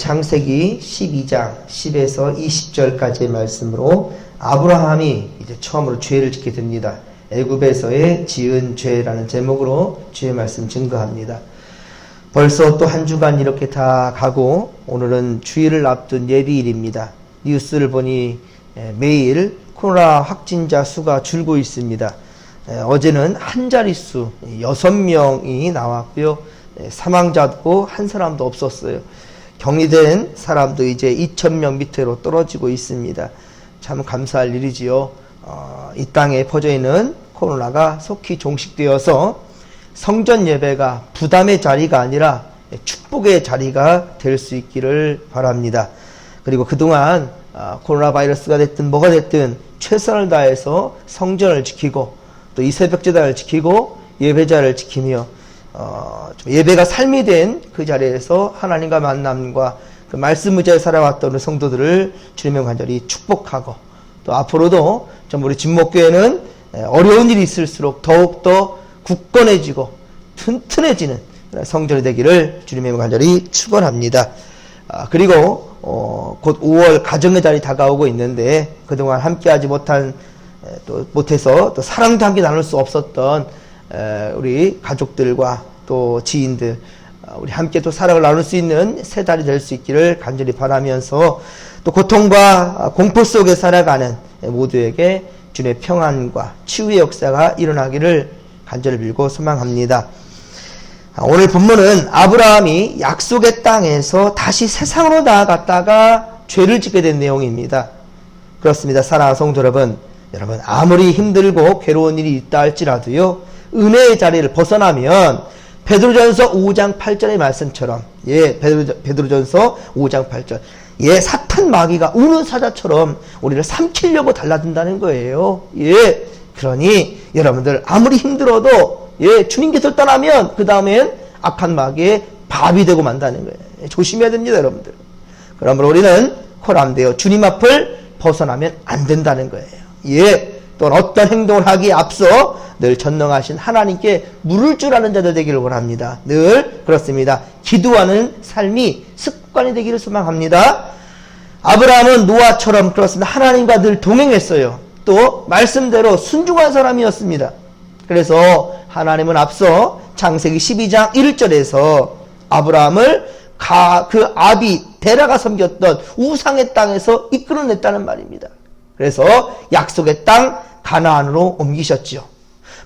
창세기 12장 10에서 20절까지의 말씀으로 아브라함이 이제 처음으로 죄를 짓게 됩니다. 애굽에서의 지은 죄라는 제목으로 주의 말씀 증거합니다. 벌써 또 한 주간 이렇게 다 가고 오늘은 주일을 앞둔 예비일입니다. 뉴스를 보니 에, 매일 코로나 확진자 수가 줄고 있습니다. 에, 어제는 한 자릿수 여섯 명이 나왔고요. 에, 사망자도 한 사람도 없었어요. 격리된 사람도 이제 2,000명 밑으로 떨어지고 있습니다. 참 감사할 일이지요. 어, 이 땅에 퍼져 있는 코로나가 속히 종식되어서 성전 예배가 부담의 자리가 아니라 축복의 자리가 될 수 있기를 바랍니다. 그리고 그동안 아, 코로나 바이러스가 됐든 뭐가 됐든 최선을 다해서 성전을 지키고 또 이 새벽 제단을 지키고 예배자를 지키며 어, 좀 예배가 삶이 된 그 자리에서 하나님과 만남과 그 말씀 의지에 살아왔던 성도들을 주님의 간절히 축복하고 또 앞으로도 좀 우리 진목교회는 에, 어려운 일이 있을수록 더욱더 굳건해지고 튼튼해지는 성전이 되기를 주님의 간절히 축원합니다. 아, 그리고 어, 곧 5월 가정의 달이 다가오고 있는데 그동안 함께하지 못한 에, 또 못해서 또 사랑도 함께 나눌 수 없었던 에, 우리 가족들과 또 지인들 아, 우리 함께 또 사랑을 나눌 수 있는 새 달이 될 수 있기를 간절히 바라면서 또 고통과 아, 공포 속에 살아가는 모두에게 주님의 평안과 치유의 역사가 일어나기를 간절히 빌고 소망합니다. 아, 오늘 본문은 아브라함이 약속의 땅에서 다시 세상으로 나아갔다가 죄를 짓게 된 내용입니다. 그렇습니다. 사랑하는 성도 여러분, 여러분 아무리 힘들고 괴로운 일이 있다 할지라도요 은혜의 자리를 벗어나면 베드로전서 5장 8절의 말씀처럼 예 베드로, 베드로 전서 5장 8절 예 사탄 마귀가 우는 사자처럼 우리를 삼키려고 달라든다는 거예요. 예 그러니 여러분들 아무리 힘들어도 예 주님께서 떠나면 그 다음엔 악한 마귀의 밥이 되고 만다는 거예요. 예, 조심해야 됩니다, 여러분들. 그러므로 우리는 코람되어 주님 앞을 벗어나면 안 된다는 거예요. 예. 또 어떤 행동을 하기에 앞서 늘 전능하신 하나님께 물을 줄 아는 자들 되기를 원합니다. 늘 그렇습니다. 기도하는 삶이 습관이 되기를 소망합니다. 아브라함은 노아처럼 그렇습니다. 하나님과 늘 동행했어요. 또 말씀대로 순종한 사람이었습니다. 그래서 하나님은 앞서 창세기 12장 1절에서 아브라함을 가, 그 아비 데라가 섬겼던 우상의 땅에서 이끌어냈다는 말입니다. 그래서 약속의 땅 가나안으로 옮기셨지요.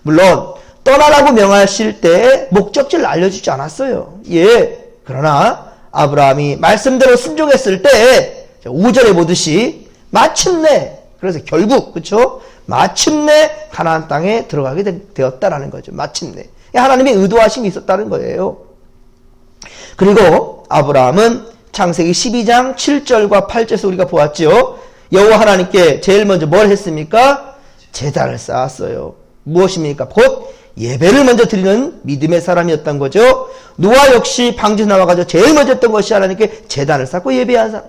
물론 떠나라고 명하실 때 목적지를 알려주지 않았어요. 예. 그러나 아브라함이 말씀대로 순종했을 때 5절에 보듯이 마침내 그래서 결국 그렇죠? 마침내 가나안 땅에 들어가게 되, 되었다라는 거죠. 마침내 하나님의 의도하심이 있었다는 거예요. 그리고 아브라함은 창세기 12장 7절과 8절에서 우리가 보았죠. 여호와 하나님께 제일 먼저 뭘 했습니까? 제단을 쌓았어요. 무엇입니까? 곧 예배를 먼저 드리는 믿음의 사람이었던 거죠. 노아 역시 방주 나와가지고 제일 먼저 했던 것이 하나님께 제단을 쌓고 예배한 사람.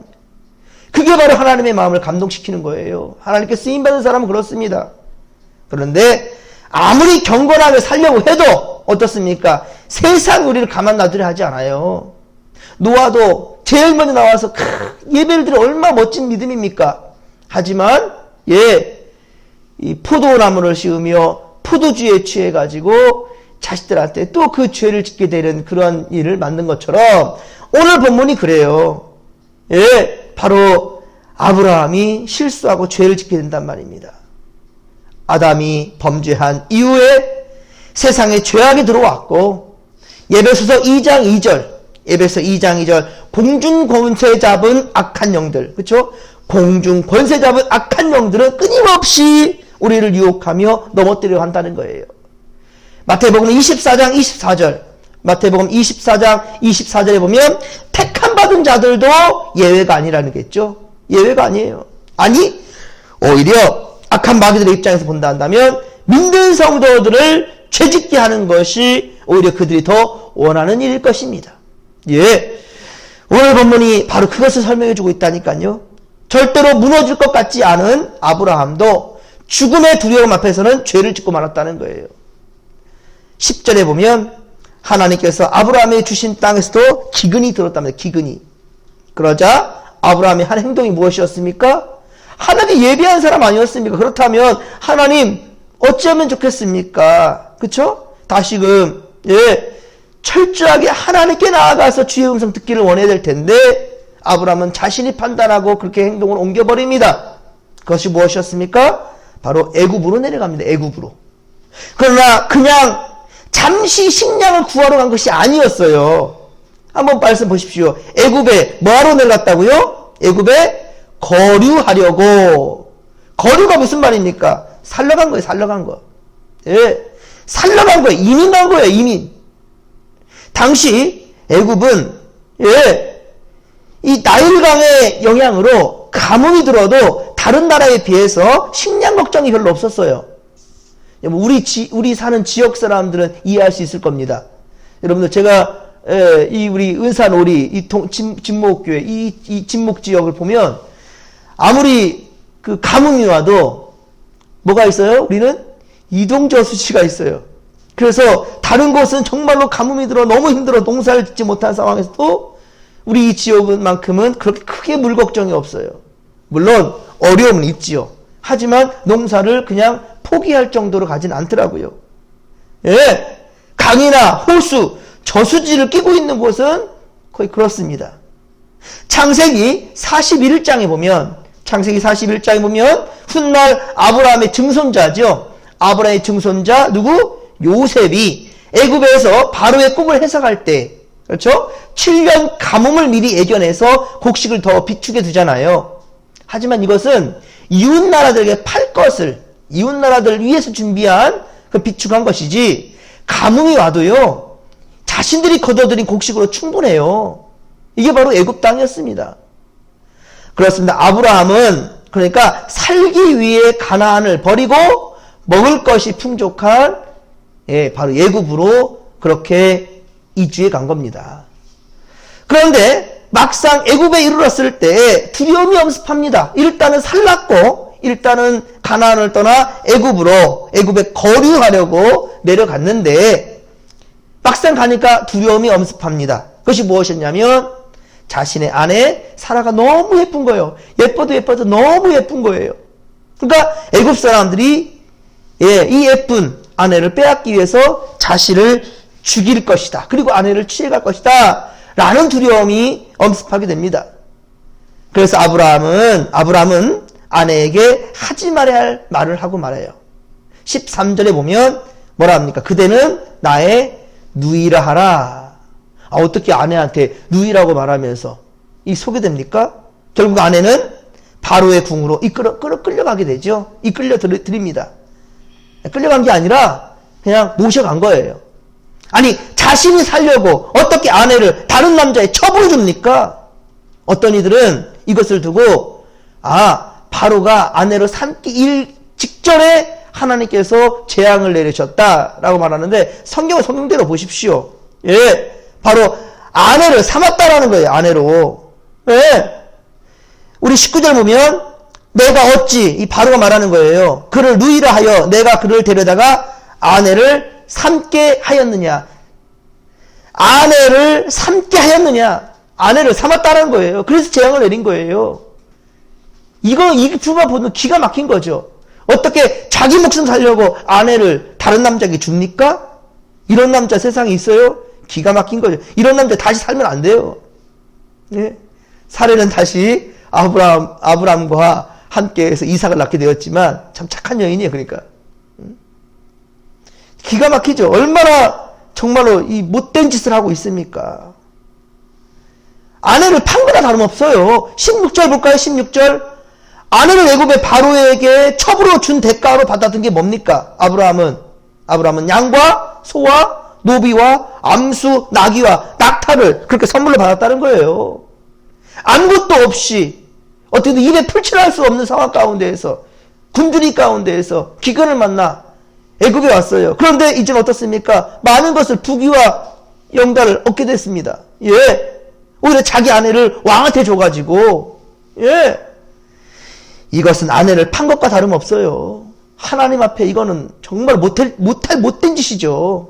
그게 바로 하나님의 마음을 감동시키는 거예요. 하나님께 쓰임받은 사람은 그렇습니다. 그런데 아무리 경건하게 살려고 해도 어떻습니까? 세상 우리를 가만 놔두려 하지 않아요. 노아도 제일 먼저 나와서 예배를 드려 얼마나 멋진 믿음입니까? 하지만 예, 이 포도나무를 씌우며 포도주에 취해 가지고 자식들한테 또 그 죄를 짓게 되는 그런 일을 만든 것처럼 오늘 본문이 그래요. 예, 바로 아브라함이 실수하고 죄를 짓게 된단 말입니다. 아담이 범죄한 이후에 세상에 죄악이 들어왔고 예배소서 2장 2절 예배서 2장 2절 공중 권세 잡은 악한 영들 그렇죠? 공중 권세 잡은 악한 영들은 끊임없이 우리를 유혹하며 넘어뜨려 한다는 거예요. 마태복음 24장 24절 마태복음 24장 24절에 보면 택함 받은 자들도 예외가 아니라는 게죠. 예외가 아니에요. 아니 오히려 악한 마귀들의 입장에서 본다 한다면 믿는 성도들을 죄짓게 하는 것이 오히려 그들이 더 원하는 일일 것입니다. 예. 오늘 본문이 바로 그것을 설명해 주고 있다니까요. 절대로 무너질 것 같지 않은 아브라함도 죽음의 두려움 앞에서는 죄를 짓고 말았다는 거예요. 10절에 보면 하나님께서 아브라함이 주신 땅에서도 기근이 들었답니다. 기근이. 그러자 아브라함이 한 행동이 무엇이었습니까? 하나님 예비한 사람 아니었습니까? 그렇다면 하나님 어찌하면 좋겠습니까? 그쵸? 다시금 예 철저하게 하나님께 나아가서 주의 음성 듣기를 원해야 될 텐데 아브라함은 자신이 판단하고 그렇게 행동을 옮겨버립니다. 그것이 무엇이었습니까? 바로 애굽으로 내려갑니다. 애굽으로. 그러나 그냥 잠시 식량을 구하러 간 것이 아니었어요. 한번 말씀 보십시오. 애굽에 뭐하러 내려갔다고요? 애굽에 거류하려고. 거류가 무슨 말입니까? 살려간 거예요. 살려간 거. 예. 살려간 거예요. 이민 간 거예요. 이민. 당시 애굽은 예. 이 나일강의 영향으로 가뭄이 들어도 다른 나라에 비해서 식량 걱정이 별로 없었어요. 우리 지, 우리 사는 지역 사람들은 이해할 수 있을 겁니다. 여러분들 제가 에, 이 우리 은산 오리 이 동, 진, 진목교회 이, 이 진목 지역을 보면 아무리 그 가뭄이 와도 뭐가 있어요? 우리는 이동저수지가 있어요. 그래서 다른 곳은 정말로 가뭄이 들어 너무 힘들어 농사를 짓지 못한 상황에서도 우리 이 지역만큼은 그렇게 크게 물 걱정이 없어요. 물론 어려움은 있지요. 하지만 농사를 그냥 포기할 정도로 가진 않더라고요. 예. 강이나 호수, 저수지를 끼고 있는 곳은 거의 그렇습니다. 창세기 41장에 보면 창세기 41장에 보면 훗날 아브라함의 증손자죠. 아브라함의 증손자 누구? 요셉이 애굽에서 바로의 꿈을 해석할 때 그렇죠? 7년 가뭄을 미리 예견해서 곡식을 더 비축해 두잖아요. 하지만 이것은 이웃 나라들에게 팔 것을 이웃 나라들 위해서 준비한 그 비축한 것이지 가뭄이 와도요 자신들이 거둬들인 곡식으로 충분해요. 이게 바로 애굽 땅이었습니다. 그렇습니다. 아브라함은 그러니까 살기 위해 가나안을 버리고 먹을 것이 풍족한 예, 바로 예굽으로 그렇게 이주해 간 겁니다. 그런데 막상 애굽에 이르렀을 때 두려움이 엄습합니다. 일단은 살랐고 일단은 가나안을 떠나 애굽으로 애굽에 거류하려고 내려갔는데 막상 가니까 두려움이 엄습합니다. 그것이 무엇이었냐면 자신의 아내 사라가 너무 예쁜 거예요. 예뻐도 예뻐도 너무 예쁜 거예요. 그러니까 애굽 사람들이 예, 이 예쁜 아내를 빼앗기 위해서 자신을 죽일 것이다. 그리고 아내를 취해갈 것이다. 라는 두려움이 엄습하게 됩니다. 그래서 아브라함은 아브라함은 아내에게 하지 말아야 할 말을 하고 말해요. 13절에 보면 뭐라 합니까? 그대는 나의 누이라 하라. 아, 어떻게 아내한테 누이라고 말하면서 이 소개됩니까? 결국 아내는 바로의 궁으로 이끌어 끌어 끌려가게 되죠. 이끌려 드립니다. 끌려간 게 아니라 그냥 모셔간 거예요. 아니 자신이 살려고 어떻게 아내를 다른 남자에 처분해 줍니까? 어떤 이들은 이것을 두고 아 바로가 아내를 삼기 일 직전에 하나님께서 재앙을 내리셨다라고 말하는데 성경은 성경대로 보십시오. 예, 바로 아내를 삼았다라는 거예요. 아내로. 예. 우리 19절 보면 내가 어찌 이 바로가 말하는 거예요. 그를 누이라 하여 내가 그를 데려다가 아내를 삼게 하였느냐. 아내를 삼게 하였느냐. 아내를 삼았다는 거예요. 그래서 재앙을 내린 거예요. 이거 이 부분 보면 기가 막힌 거죠. 어떻게 자기 목숨 살려고 아내를 다른 남자에게 줍니까? 이런 남자 세상에 있어요? 기가 막힌 거죠. 이런 남자 다시 살면 안 돼요. 예? 사례는 다시 아브라함, 아브라함과 함께 해서 이삭을 낳게 되었지만 참 착한 여인이에요. 그러니까. 기가 막히죠. 얼마나 정말로 이 못된 짓을 하고 있습니까? 아내를 판 거나 다름없어요. 16절 볼까요? 16절. 아내를 애굽의 바로에게 첩으로 준 대가로 받았던 게 뭡니까? 아브라함은 아브라함은 양과 소와 노비와 암수 나귀와 낙타를 그렇게 선물로 받았다는 거예요. 아무것도 없이 어떻게든 입에 풀칠할 수 없는 상황 가운데에서 군주리 가운데에서 기근을 만나 애굽에 왔어요. 그런데 이제는 어떻습니까? 많은 것을 부귀와 영달을 얻게 됐습니다. 예. 오히려 자기 아내를 왕한테 줘가지고 예. 이것은 아내를 판 것과 다름없어요. 하나님 앞에 이거는 정말 못할, 못할 못된 짓이죠.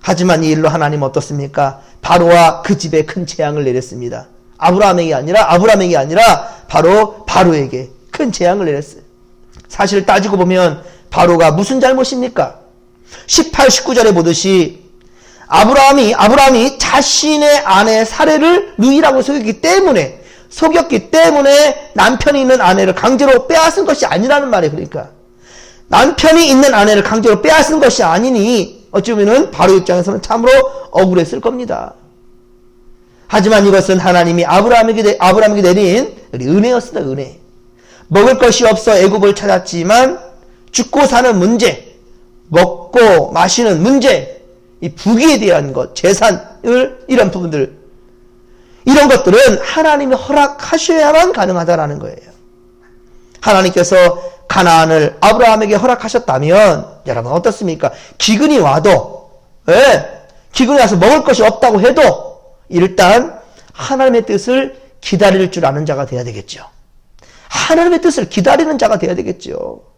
하지만 이 일로 하나님 어떻습니까? 바로와 그 집에 큰 재앙을 내렸습니다. 아브라함에게 아니라 아브라함에게 아니라 바로 바로에게 큰 재앙을 내렸어요. 사실 따지고 보면 바로가 무슨 잘못입니까? 18, 19절에 보듯이 아브라함이 아브라함이 자신의 아내 사례를 누이라고 속였기 때문에 속였기 때문에 남편이 있는 아내를 강제로 빼앗은 것이 아니라는 말이에요. 그러니까 남편이 있는 아내를 강제로 빼앗은 것이 아니니 어쩌면은 바로 입장에서는 참으로 억울했을 겁니다. 하지만 이것은 하나님이 아브라함에게, 내- 아브라함에게 내린 은혜였습니다. 은혜. 먹을 것이 없어 애굽을 찾았지만 죽고 사는 문제, 먹고 마시는 문제, 이 부귀에 대한 것, 재산을 이런 부분들 이런 것들은 하나님이 허락하셔야만 가능하다라는 거예요. 하나님께서 가나안을 아브라함에게 허락하셨다면 여러분 어떻습니까? 기근이 와도 예, 기근이 와서 먹을 것이 없다고 해도 일단 하나님의 뜻을 기다릴 줄 아는 자가 돼야 되겠죠. 하나님의 뜻을 기다리는 자가 돼야 되겠죠.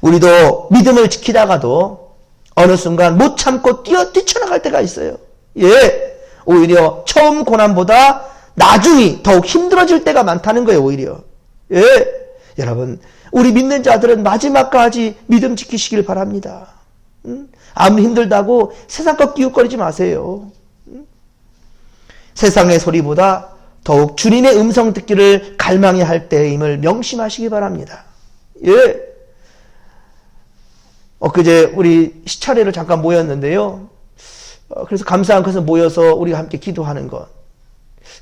우리도 믿음을 지키다가도 어느 순간 못 참고 뛰어 뛰쳐나갈 때가 있어요. 예. 오히려 처음 고난보다 나중이 더욱 힘들어질 때가 많다는 거예요, 오히려. 예. 여러분, 우리 믿는 자들은 마지막까지 믿음 지키시길 바랍니다. 음? 아무리 힘들다고 세상 것 기웃거리지 마세요. 음? 세상의 소리보다 더욱 주님의 음성 듣기를 갈망해 할 때임을 명심하시기 바랍니다. 예. 엊그제 우리 시차례를 잠깐 모였는데요. 어, 그래서 감사한 것은 모여서 우리가 함께 기도하는 것.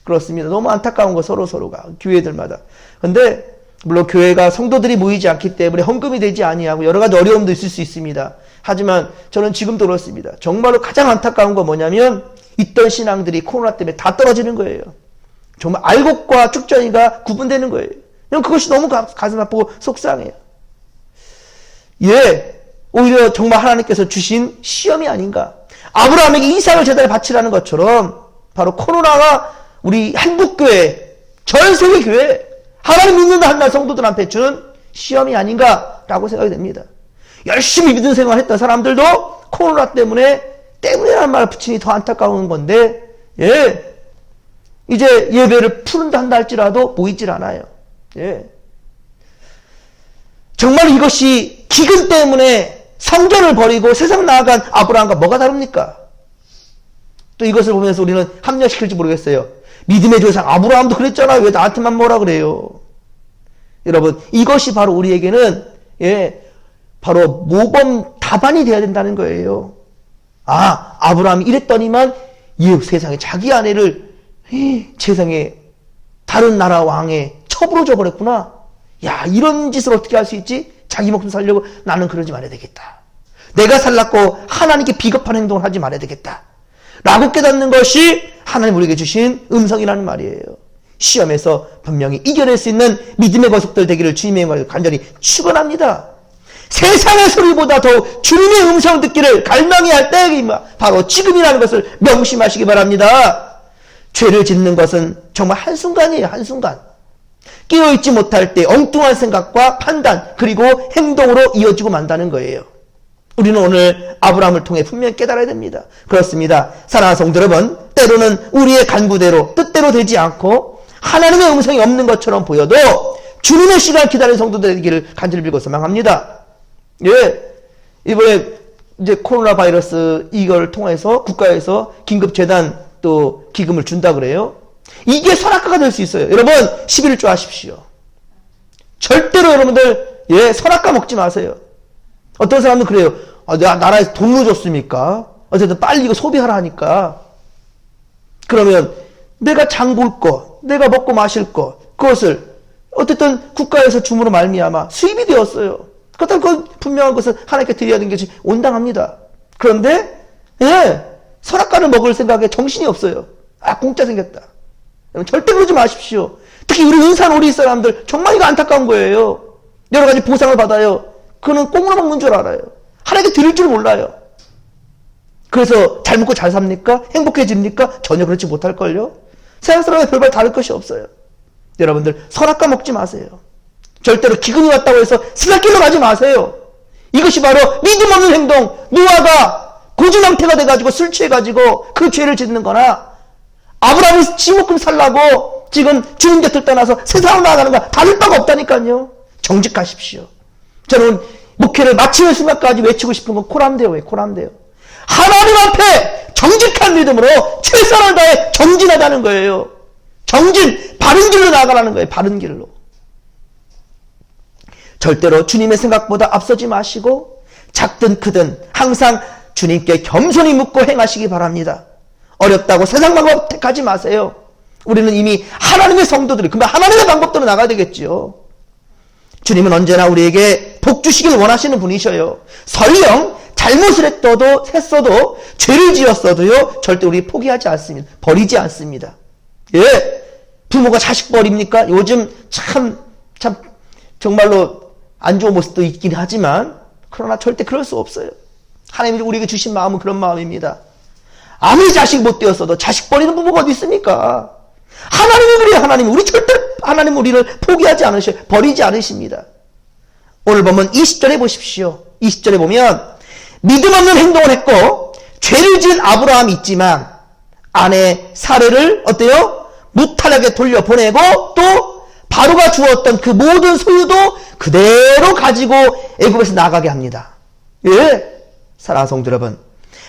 그렇습니다. 너무 안타까운 거 서로 서로가 교회들마다. 근데 물론 교회가 성도들이 모이지 않기 때문에 헌금이 되지 아니하고 여러 가지 어려움도 있을 수 있습니다. 하지만 저는 지금도 그렇습니다. 정말로 가장 안타까운 건 뭐냐면 있던 신앙들이 코로나 때문에 다 떨어지는 거예요. 정말 알곡과 쭉전이가 구분되는 거예요. 그냥 그것이 너무 가, 가슴 아프고 속상해요. 예, 오히려 정말 하나님께서 주신 시험이 아닌가. 아브라함에게 이삭을 제단에 바치라는 것처럼 바로 코로나가 우리 한국교회, 전 세계 교회, 하나님 믿는다 한날 성도들 한테 준 시험이 아닌가라고 생각이 됩니다. 열심히 믿음 생활했던 사람들도 코로나 때문에 때문에라는 말을 붙이니 더 안타까운 건데, 예. 이제 예배를 푸른다 한다 할지라도 보이질 않아요. 예. 정말 이것이 기근 때문에 성전을 버리고 세상 나아간 아브라함과 뭐가 다릅니까? 또 이것을 보면서 우리는 합리화시킬지 모르겠어요. 믿음의 조상 아브라함도 그랬잖아요. 왜 나한테만 뭐라 그래요? 여러분, 이것이 바로 우리에게는 예, 바로 모범 답안이 되어야 된다는 거예요. 아, 아브라함이 이랬더니만 이 세상에 자기 아내를 이 세상에 다른 나라 왕의 첩으로 줘버렸구나. 야, 이런 짓을 어떻게 할 수 있지? 자기 목숨 살려고 나는 그러지 말아야 되겠다. 내가 살랐고 하나님께 비겁한 행동을 하지 말아야 되겠다. 라고 깨닫는 것이 하나님 우리에게 주신 음성이라는 말이에요. 시험에서 분명히 이겨낼 수 있는 믿음의 거속들 되기를 주님의 말을 간절히 축원합니다. 세상의 소리보다 더 주님의 음성 듣기를 갈망이 할 때가 바로 지금이라는 것을 명심하시기 바랍니다. 죄를 짓는 것은 정말 한순간이에요. 한순간. 깨어있지 못할 때 엉뚱한 생각과 판단 그리고 행동으로 이어지고 만다는 거예요. 우리는 오늘 아브라함을 통해 분명히 깨달아야 됩니다. 그렇습니다. 사랑하는 성도 여러분, 때로는 우리의 간구대로 뜻대로 되지 않고 하나님의 음성이 없는 것처럼 보여도 주님의 시간 기다리는 성도들 되기를 간절히 빌고 소망합니다. 예, 이번에 이제 코로나 바이러스 이걸 통해서 국가에서 긴급 재단 또 기금을 준다 그래요. 이게 선악과가 될 수 있어요. 여러분 11조 하십시오. 절대로 여러분들 예 선악과 먹지 마세요. 어떤 사람은 그래요. 아, 내가 나라에서 돈을 줬습니까? 어쨌든 빨리 이거 소비하라 하니까. 그러면 내가 장 볼 거, 내가 먹고 마실 거, 그것을 어쨌든 국가에서 줌으로 말미암아 수입이 되었어요. 그렇다면 그 분명한 것은 하나님께 드려야 되는 것이 온당합니다. 그런데 예 선악과를 먹을 생각에 정신이 없어요. 아 공짜 생겼다. 여러분 절대 그러지 마십시오. 특히 우리 은산 우리 사람들 정말 이거 안타까운 거예요. 여러 가지 보상을 받아요. 그는 꽁으로 먹는 줄 알아요. 하나님께 드릴 줄 몰라요. 그래서 잘 먹고 잘 삽니까? 행복해집니까? 전혀 그렇지 못할걸요? 세상 사람의 별반 다를 것이 없어요. 여러분들, 선악과 먹지 마세요. 절대로 기근이 왔다고 해서 스나길로 가지 마세요. 이것이 바로 믿음 없는 행동, 노아가 고주망태가 돼가지고 술 취해가지고 그 죄를 짓는 거나 아브라함이 지목금 살라고 지금 주님 곁을 떠나서 세상으로 나아가는 거 다를 바가 없다니까요. 정직하십시오. 저는 목회를 마치는 순간까지 외치고 싶은 건 코람데오예요. 코람데오. 하나님 앞에 정직한 믿음으로 최선을 다해 정진하자는 거예요. 정진, 바른 길로 나아가라는 거예요. 바른 길로. 절대로 주님의 생각보다 앞서지 마시고 작든 크든 항상 주님께 겸손히 묻고 행하시기 바랍니다. 어렵다고 세상 방법 택하지 마세요. 우리는 이미 하나님의 성도들이 그러면 하나님의 방법대로 나가야 되겠지요. 주님은 언제나 우리에게 복 주시길 원하시는 분이셔요. 설령 잘못을 했어도 했어도 죄를 지었어도요 절대 우리 포기하지 않습니다. 버리지 않습니다. 예, 부모가 자식 버립니까? 요즘 참 참 정말로 안 좋은 모습도 있긴 하지만 그러나 절대 그럴 수 없어요. 하나님이 우리에게 주신 마음은 그런 마음입니다. 아무리 자식 못 되었어도 자식 버리는 부모가 어디 있습니까? 하나님이 그래요, 하나님. 우리 절대 하나님 우리를 포기하지 않으셔 버리지 않으십니다. 오늘 보면 20절에 보십시오. 20절에 보면 믿음 없는 행동을 했고 죄를 지은 아브라함이 있지만 아내 사례를 어때요? 무탈하게 돌려보내고 또 바로가 주었던 그 모든 소유도 그대로 가지고 애굽에서 나가게 합니다. 예, 사랑하는 성도 여러분.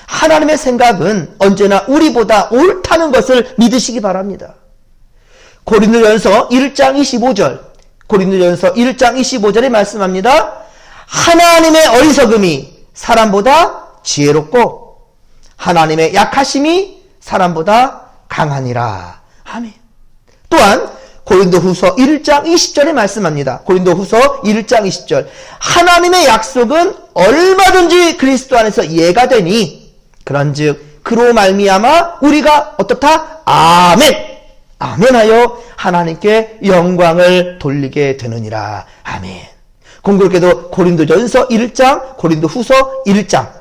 하나님의 생각은 언제나 우리보다 옳다는 것을 믿으시기 바랍니다. 고린도전서 1장 25절 고린도전서 1장 25절에 말씀합니다. 하나님의 어리석음이 사람보다 지혜롭고 하나님의 약하심이 사람보다 강하니라. 아멘. 또한 고린도후서 1장 20절에 말씀합니다. 고린도후서 1장 20절. 하나님의 약속은 얼마든지 그리스도 안에서 이해가 되니 그런즉 그로 말미암아 우리가 어떻다? 아멘. 아멘하여 하나님께 영광을 돌리게 되느니라. 아멘. 공교롭게도 고린도전서 1장, 고린도후서 1장.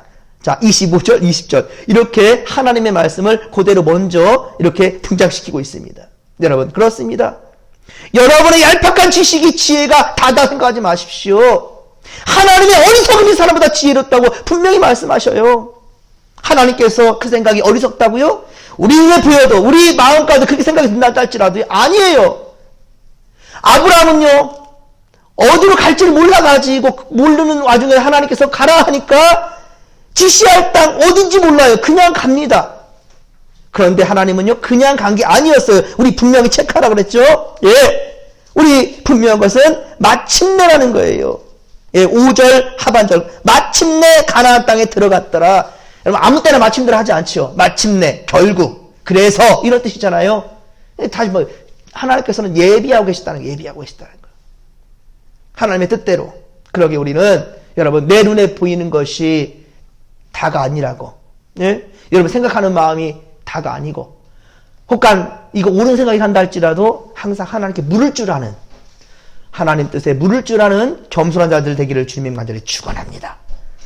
자, 25절, 20절. 이렇게 하나님의 말씀을 그대로 먼저 이렇게 등장시키고 있습니다. 여러분, 그렇습니다. 여러분의 얄팍한 지식이 지혜가 다다 생각하지 마십시오. 하나님의 어리석음이 사람보다 지혜롭다고 분명히 말씀하셔요. 하나님께서 그 생각이 어리석다고요? 우리 눈에 보여도 우리 마음까지 그렇게 생각이 든다 할지라도 아니에요. 아브라함은요 어디로 갈지를 몰라가지고 모르는 와중에 하나님께서 가라 하니까 지시할 땅 어딘지 몰라요. 그냥 갑니다. 그런데 하나님은요 그냥 간 게 아니었어요. 우리 분명히 체크하라 그랬죠. 예, 우리 분명한 것은 마침내라는 거예요. 예, 5절 하반절 마침내 가나안 땅에 들어갔더라. 여러분 아무 때나 마침내를 하지 않지요. 마침내, 결국, 그래서 이런 뜻이잖아요. 다시 뭐 하나님께서는 예비하고 계시다는 거, 예비하고 계시다는 거. 하나님의 뜻대로. 그러게 우리는 여러분 내 눈에 보이는 것이 다가 아니라고. 예? 여러분 생각하는 마음이 다가 아니고 혹간 이거 옳은 생각이 한다 할지라도 항상 하나님께 물을 줄 아는 하나님 뜻에 물을 줄 아는 겸손한 자들 되기를 주님 간절히 축원합니다.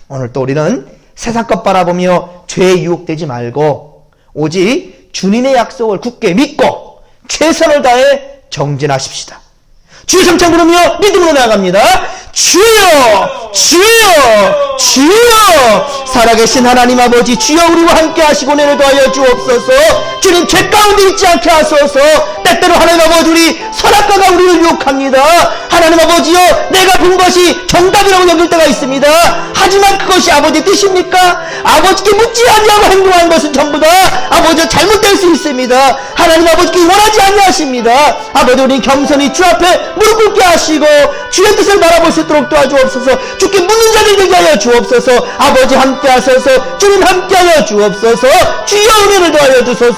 오늘 또 우리는 세상 것 바라보며 죄에 유혹되지 말고 오직 주님의 약속을 굳게 믿고 최선을 다해 정진하십시다. 주의 성찬 부르며 믿음으로 나아갑니다. 주여! 주여! 주여! 살아계신 하나님 아버지 주여 우리와 함께 하시고 내를 더하여 주옵소서 주님 죄 가운데 있지 않게 하소서 때때로 하나님 아버지 우리 선악과가 우리를 유혹합니다. 하나님 아버지여 내가 본 것이 정답이라고 여길 때가 있습니다. 하지만 그것이 아버지 뜻입니까? 아버지께 묻지 아니하고 행동한 것은 전부 다 아버지 잘못될 수 있습니다. 하나님 아버지께 원하지 아니하십니다. 아버지 우리 겸손히 주 앞에 무릎 꿇게 하시고 주의 뜻을 바라볼 수 있도록 도와주옵소서. 주께 묻는 자들 되게 하여 주옵소서. 아버지 함께 하소서. 주님 함께 하여 주옵소서. 주여 은혜를 도하여 주소서